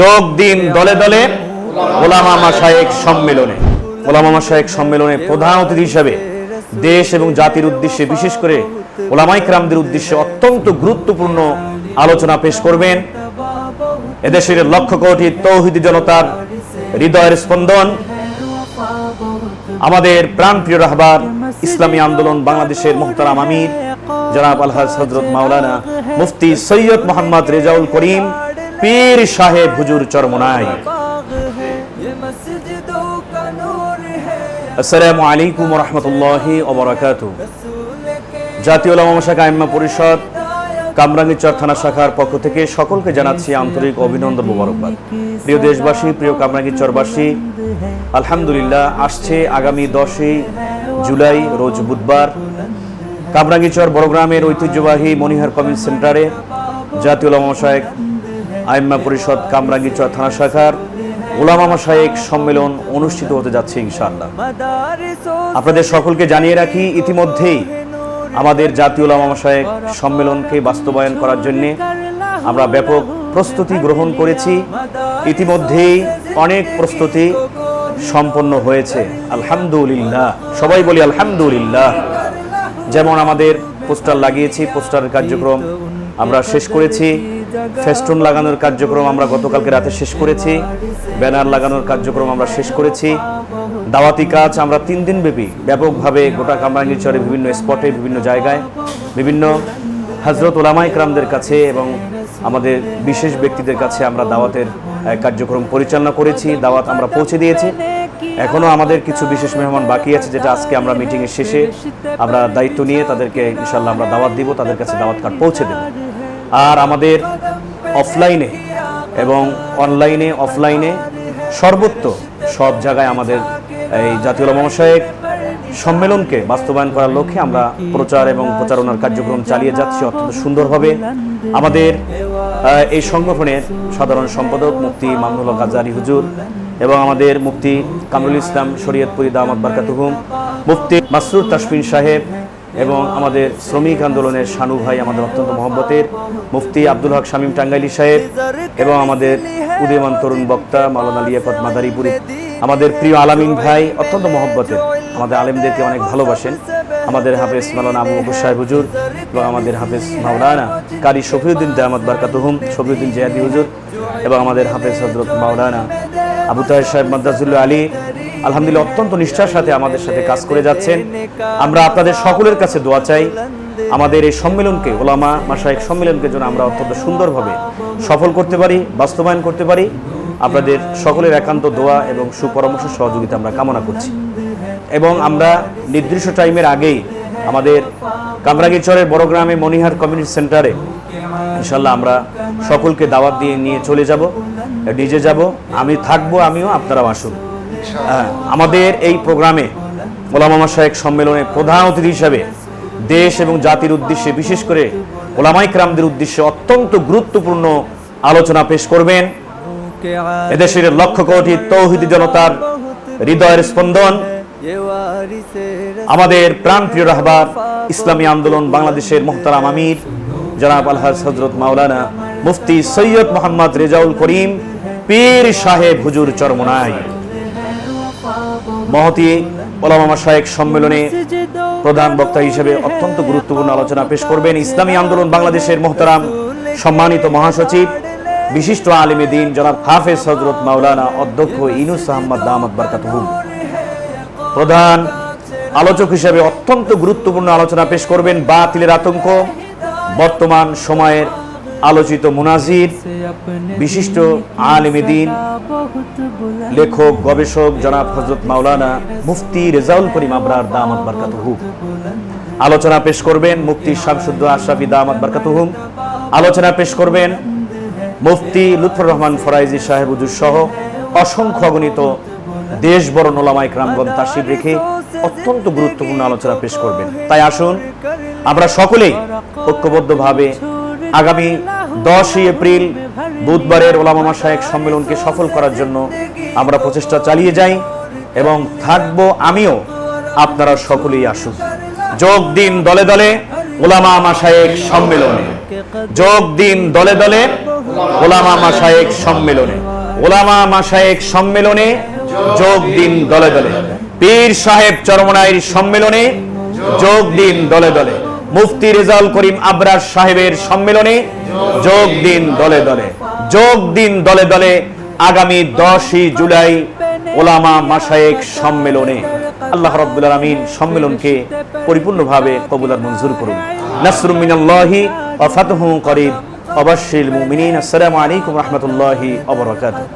যোগ দিন দলে দলে ওলামা মাসায়েক সম্মেলনে। ওলামা মাসায়েক সম্মেলনে প্রধান অতিথি হিসাবে দেশ এবং জাতির উদ্দেশ্যে, বিশেষ করে ওলামাই ক্রামদের উদ্দেশ্যে অত্যন্ত গুরুত্বপূর্ণ আলোচনা পেশ করবেন। এদেশের লক্ষ কোটি তৌহিদি জনতার হৃদয়ের স্পন্দন, আমাদের প্রাণপ্রিয় রাহবার ইসলামী আন্দোলন বাংলাদেশের মোহতারাম আমির, জনাব আলহাজ হজরত মাওলানা মুফতি সৈয়দ মোহাম্মদ রেজাউল করিম পীর সাহেব হুজুর চরমনাই। আসসালামু আলাইকুম রহমতুল্লাহি ওবরাকাত। জাতীয় ওলামা শাখা আইম্মা পরিষদ কামরাঙ্গীচর থানা শাখার পক্ষ থেকে সকলকে জানাচ্ছি আন্তরিক অভিনন্দন মোবারকবাদ। প্রিয় দেশবাসী, প্রিয় কামরাঙ্গীচরবাসী আলহামদুলিল্লাহ আসছে আগামী দশই জুলাই, রোজ বুধবার। কামরাঙ্গীচর বড়গ্রামের ঐতিহ্যবাহী মনিহার কমিউনিটি সেন্টারে জাতীয় ওলামা শাহেক আইম্মা পরিষদ কামরাঙ্গীচর থানা শাখার ওলামা মাসায়েক সম্মেলন অনুষ্ঠিত হতে যাচ্ছে, ইনশাআল্লাহ। আপনাদের সকলকে জানিয়ে রাখি, ইতিমধ্যেই আমাদের জাতীয় ওলামা মাসায়েক সম্মেলনকে বাস্তবায়ন করার জন্য আমরা ব্যাপক প্রস্তুতি গ্রহণ করেছি। ইতিমধ্যেই অনেক প্রস্তুতি সম্পন্ন হয়েছে। আলহামদুলিল্লাহ। সবাই বলি আলহামদুলিল্লাহ। যেমন আমাদের পোস্টার লাগিয়েছি, পোস্টারের কার্যক্রম আমরা শেষ করেছি। ফেস্টুন লাগানোর কার্যক্রম আমরা গতকালকে রাতে শেষ করেছি, ব্যানার লাগানোর কার্যক্রম আমরা শেষ করেছি। দাওয়াতি কাজ আমরা তিন দিন ব্যাপী, ব্যাপকভাবে গোটা কামরাঙ্গীরচরে বিভিন্ন স্পটে, বিভিন্ন জায়গায়, বিভিন্ন হজরত ওলামাই ক্রামদের কাছে এবং আমাদের বিশেষ ব্যক্তিদের কাছে আমরা দাওয়াতের কার্যক্রম পরিচালনা করেছি, দাওয়াত আমরা পৌঁছে দিয়েছি। এখনও আমাদের কিছু বিশেষ মেহমান বাকি আছে যেটা আজকে আমরা মিটিংয়ের শেষে আমরা দায়িত্ব নিয়ে তাদেরকে ইনশাল্লাহ আমরা দাওয়াত দিব, তাদের কাছে দাওয়াত কার্ড পৌঁছে দেব। আর আমাদের অফলাইনে এবং অনলাইনে অফলাইনে সর্বত্র সব জায়গায় আমাদের এই জাতীয় মহাশয়ের সম্মেলনকে বাস্তবায়ন করার লক্ষ্যে আমরা প্রচার এবং প্রচারণার কার্যক্রম চালিয়ে যাচ্ছি অত্যন্ত সুন্দরভাবে। আমাদের এই সংগঠনের সাধারণ সম্পাদক মুক্তি মামনুল হক গাজারি হুজুর এবং আমাদের মুফতি কামরুল ইসলাম শরীয়তপুরি দামাত বারকাতুহুম, মুফতি মাসরুর তাসফিন সাহেব এবং আমাদের শ্রমিক আন্দোলনের শানু ভাই, আমাদের অত্যন্ত মহব্বতের মুফতি আব্দুল হক শামীম টাঙ্গাইলি সাহেব এবং আমাদের উদীয়মান তরুণ বক্তা মাওলানা লিয়াকত মাদারীপুরি আমাদের প্রিয় আলামিন ভাই, অত্যন্ত মহব্বতের। আমাদের আলেমদেরকে অনেক ভালোবাসেন। আমাদের হাফেজ মাওলানা আবু বকর সাহেব হুজুর এবং আমাদের হাফেজ মাওলানা কারি শফিউদ্দিন দামাত বারকাতুহুম, শফিউদ্দিন জিয়াদি হুজুর এবং আমাদের হাফেজ হজরত মাওলানা আবু তাহের সাহেব মাদ্রাজুল্লাহ আলী আলহামদুলিল্লাহ, অত্যন্ত নিষ্ঠার সাথে আমাদের সাথে কাজ করে যাচ্ছেন। আমরা আপনাদের সকলের কাছে দোয়া চাই। আমাদের এই সম্মেলনকে, ওলামা মাসায়ক সম্মেলনকে যেন আমরা অত্যন্ত সুন্দরভাবে সফল করতে পারি, বাস্তবায়ন করতে পারি। আপনাদের সকলের একান্ত দোয়া এবং সুপরামর্শ সহযোগিতা আমরা কামনা করছি। এবং আমরা নির্দিষ্ট টাইমের আগেই আমাদের কামরাগীরচরের বড় গ্রামে মনিহার কমিউনিটি সেন্টারে ইনশাল্লাহ আমরা সকলকে দাওয়াত দিয়ে নিয়ে চলে যাব। ডিজে যাব, আমি থাকব, আমিও আপনারাও আসুন। আমাদের এই প্রোগ্রামে ওলামা শাহেক সম্মেলনে প্রধান অতিথি হিসাবে দেশ এবং জাতির উদ্দেশ্যে, বিশেষ করে ওলামাই ক্রামদের উদ্দেশ্যে অত্যন্ত গুরুত্বপূর্ণ আলোচনা পেশ করবেন। এদেশের লক্ষ কোটি তৌহিদি জনতার হৃদয়ের স্পন্দন, আমাদের প্রাণপ্রিয় রাহবার ইসলামী আন্দোলন বাংলাদেশের মোহতারাম আমির, জনাব আলহাজ হজরত মাওলানা মুফতি সৈয়দ মোহাম্মদ রেজাউল করিম, পীর সাহেব হুজুর চরমনাই। মহতি ওলামা শাহেক সম্মেলনে প্রধান বক্তা হিসেবে অত্যন্ত গুরুত্বপূর্ণ আলোচনা পেশ করবেন। ইসলামী আন্দোলন বাংলাদেশের মোহতারাম সম্মানিত মহাসচিব, বিশিষ্ট আলিমে দিন জনাব হাফেজ হজরত মাওলানা অধ্যক্ষ ইনুস আহমদ দামাত বারকাতহুম প্রধান আলোচক হিসেবে অত্যন্ত গুরুত্বপূর্ণ আলোচনা পেশ করবেন। বাতিলের আতঙ্ক বর্তমান সময়ের আলোচিত মুনাজির বিশিষ্ট আলেমে দিন লেখক গবেষক জনাব হজরত মাওলানা মুফতি রেজাউল করিম আবরার দামাত বারকাতুহু। আলোচনা পেশ করবেন মুফতি শামসুদ্দ আশরাফি দামাত বারকাতুহুম আলোচনা পেশ করবেন মুফতি লুৎফর রহমান ফরাইজি সাহেব হুজুর সহ অসংখ্য অগণিত দেশ বড় নোলামাই রামগঞ্জ তাসিব রেখে অত্যন্ত গুরুত্বপূর্ণ আলোচনা পেশ করবেন। তাই আসুন আমরা সকলেই ঐক্যবদ্ধভাবে আগামী দশই এপ্রিল বুধবারের ওলামা শাহেক সম্মেলনকে সফল করার জন্য আমরা প্রচেষ্টা চালিয়ে যাই এবং থাকব আমিও আপনারা সকলেই আসুন। যোগ দিন দলে দলে ওলামা মাসায়েক সম্মেলনে। যোগ দিন দলে দলে ওলামা মাসায়েক সম্মেলনে। ওলামা মাসায়েক সম্মেলনে যোগ দিন দলে দলে। পীর সাহেব চরমনাইর সম্মেলনে যোগ দিন দলে দলে। মুফতি রেজাউল করিম আবরার সাহেবের সম্মেলনে যোগ দিন দলে দলে। যোগ দিন দলে দলে আগামী দশই জুলাই ওলামা মাসায়েক সম্মেলনে আল্লাহ রাব্বুল আলামিন সম্মেলনকে পরিপূর্ণভাবে কবুল আর মঞ্জুর করুন। নাসরুম মিনাল্লাহি ওয়া ফাতহু করিব অবশ্যিল মুমিনিন। আসসালামু আলাইকুম রাহমাতুল্লাহি ওয়া বারাকাতুহু।